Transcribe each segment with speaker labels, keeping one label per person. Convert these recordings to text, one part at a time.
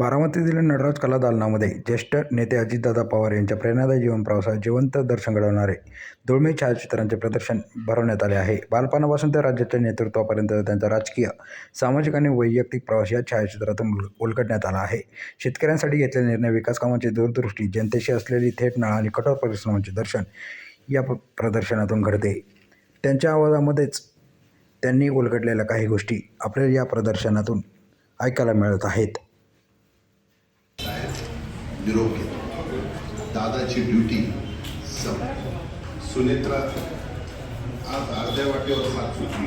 Speaker 1: बारामतीतील नटराज कला दालनामध्ये ज्येष्ठ नेते अजितदादा पवार यांच्या प्रेरणादायी जीवन प्रवासात जिवंत दर्शन घडवणारे दुर्मिळ छायाचित्रांचे प्रदर्शन भरवण्यात आले आहे. बालपणापासून ते राज्याच्या नेतृत्वापर्यंत त्यांचा राजकीय सामाजिक आणि वैयक्तिक प्रवास या छायाचित्रातून उल- उलगडण्यात आला आहे. शेतकऱ्यांसाठी घेतलेले निर्णय विकासकामांची दूरदृष्टी जनतेशी असलेली थेट नाळ आणि कठोर परिश्रमांचे दर्शन या प्रदर्शनातून घडते. त्यांच्या आवाजामध्येच त्यांनी उलगडलेल्या काही गोष्टी आपल्याला या प्रदर्शनातून ऐकायला मिळत आहेत.
Speaker 2: निरोप घेतो दादाची ड्युटी सम सुनेत्रा आज अर्ध्या वाटेवर साथ सुटली.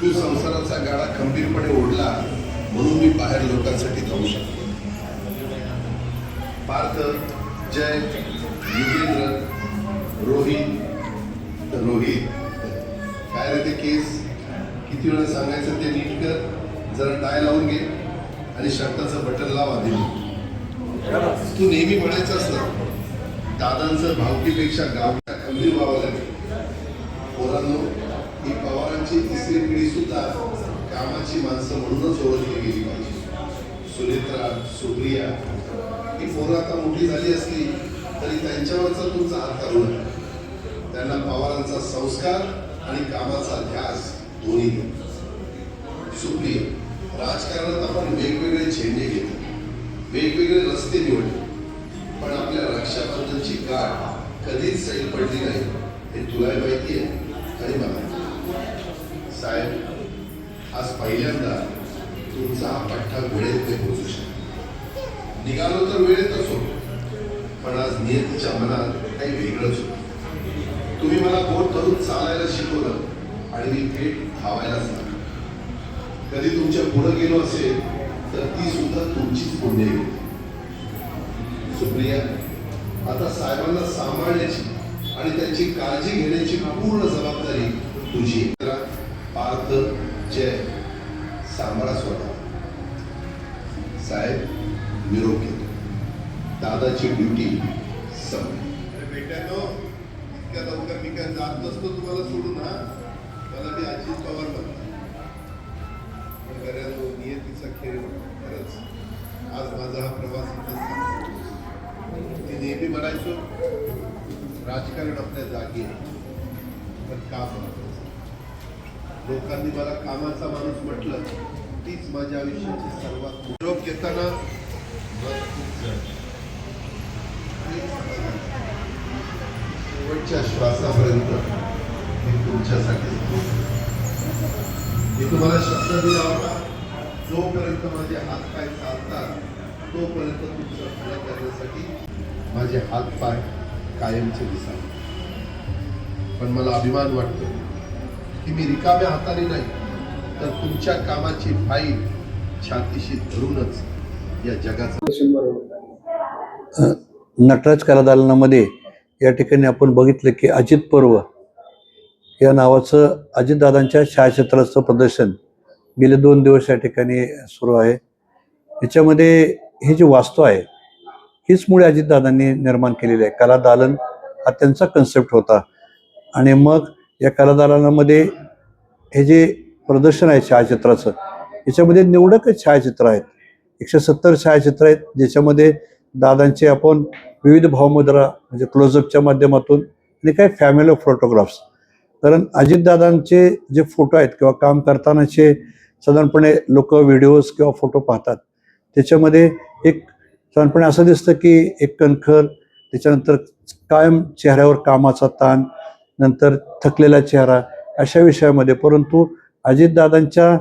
Speaker 2: तू संसाराचा गाडा खंबीरपणे ओढला म्हणून मी बाहेर लोकांसाठी जाऊ शकतो. पार्थ जय युगेंद्र रोहित रोहित. काय रे ते केस? किती वेळा सांगायचं ते नीट कर. जरा टाय लावून घे आणि शर्टाचं बटन लावा आधी. तू नेहमी म्हणायचं ना दादांचं भावकीपेक्षा गाव अगदी व्हावं लागेल पोरांनो ही पवारांची तिसरी पिढी सुद्धा कामाची माणसं म्हणूनच ओळखली गेली पाहिजे. सुनेत्रा सुप्रिया ही पोरं आता मोठी झाली असली तरी त्यांच्यावरचा तुमचा हात काढू नका त्यांना पवारांचा संस्कार आणि कामाचा ध्यास दोन्ही द्या. सुप्रिया राजकारणात आपण वेगवेगळे झेंडे घेतो वेगवेगळे रस्ते निवडले. पण आपल्या रक्षाबंधनची गाठ कधीच सैल पडली नाही हे तुलाही माहिती आहे आणि मला. साहेब आज पहिल्यांदा तुमचा हा पठ्ठा वेळेत ते पोहोचू शकतो. निघालो तर वेळेतच होतो पण आज नियतीच्या मनात काही वेगळंच होतं. तुम्ही मला बोट धरून चालायला शिकवलं आणि मी थेट धावायलाच लागलो. कधी तुमच्या पुढं गेलो असेल तर ती सुद्धा तुमचीच पुण्य होती सुप्रिया आता साहेबांना सांभाळण्याची आणि त्यांची काळजी घेण्याची पूर्ण जबाबदारी तुझी पार्थ जय. सांभाळा स्वतः. साहेब निरोप घेतो. दादाची ड्युटी संपली. बेट्यानो इतक्या लवकर मी काय जात नसतो तुम्हाला सोडून हा? मला मी अजित पवार म्हणतो. नियती माझा हा प्रवास मी नेहमी म्हणायचो राजकारण आपल्या जागी आहे पण काम लोकांनी मला कामाचा माणूस म्हटलं तीच माझ्या आयुष्याची सर्वात निरोप घेताना शेवटच्या श्वासापर्यंत मी तुमच्यासाठी मी तुम्हाला शब्द दिला होता जोपर्यंत माझे हात पाय चालतात तोपर्यंत तुमचा भलं करण्यासाठी माझे हात पाय कायमचे दिसावे. पण मला अभिमान वाटतो की मी रिकाम्या हाताने नाही तर तुमच्या कामाची फाईल छातीशी धरूनच या जगाचा
Speaker 3: नटराज कलादालनामध्ये या ठिकाणी आपण बघितलं की अजित पर्व या नावाचं अजितदादांच्या छायाचित्राचं प्रदर्शन गेले दोन दिवस या ठिकाणी सुरू आहे. याच्यामध्ये हे जी वास्तू आहे हीच मुळे अजितदादांनी निर्माण केलेली आहे. कलादालन हा त्यांचा कन्सेप्ट होता. आणि मग या कलादालनामध्ये हे जे प्रदर्शन आहे छायाचित्राचं याच्यामध्ये निवडक छायाचित्र आहेत. एकशे सत्तर छायाचित्र आहेत ज्याच्यामध्ये दादांचे आपण विविध भावमुद्रा म्हणजे क्लोजअपच्या माध्यमातून आणि काही फॅमिली फोटोग्राफ्स कारण अजितदादांचे जे फोटो आहेत किंवा काम करतानाचे साधारणपणे लोक व्हिडिओज किंवा फोटो पाहतात त्याच्यामध्ये एक साधारणपणे असं दिसतं की एक कणखर त्याच्यानंतर कायम चेहऱ्यावर कामाचा ताण नंतर थकलेला चेहरा अशा विषयामध्ये. परंतु अजितदादांच्या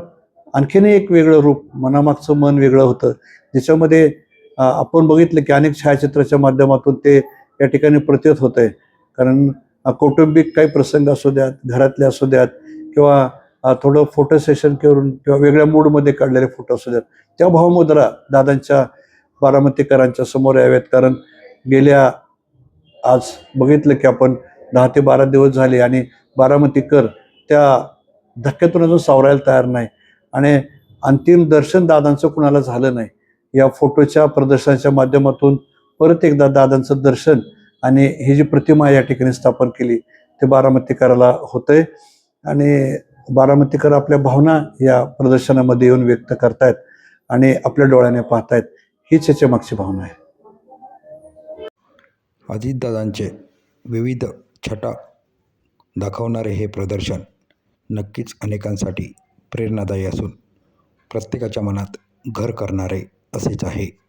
Speaker 3: आणखीनही एक वेगळं रूप मनामागचं मन वेगळं होतं. ज्याच्यामध्ये आपण बघितलं की अनेक छायाचित्राच्या माध्यमातून ते या ठिकाणी प्रतीत होत आहे कारण कौटुंबिक काही प्रसंग असू द्यात घरातले असू द्यात किंवा थोडं फोटो सेशन करून किंवा वेगळ्या मूडमध्ये काढलेले फोटो असू द्यात. त्या भावमुद्रा दादांच्या बारामतीकरांच्या समोर याव्यात कारण गेल्या आज बघितलं की आपण दहा ते बारा दिवस झाले आणि बारामतीकर त्या धक्क्यातून अजून सावरायला तयार नाही. आणि अंतिम दर्शन दादांचं कुणाला झालं नाही. या फोटोच्या प्रदर्शनाच्या माध्यमातून परत एकदा दादांचं दर्शन आणि ही जी प्रतिमा या ठिकाणी स्थापन केली ते बारामतीकराला होतंय. आणि बारामतीकर आपल्या भावना या प्रदर्शनामध्ये येऊन व्यक्त करतायत आणि आपल्या डोळ्याने पाहतायत हीच याच्या मागची भावना आहे.
Speaker 1: अजितदादांचे विविध छटा दाखवणारे हे प्रदर्शन नक्कीच अनेकांसाठी प्रेरणादायी असून प्रत्येकाच्या मनात घर करणारे असेच आहे.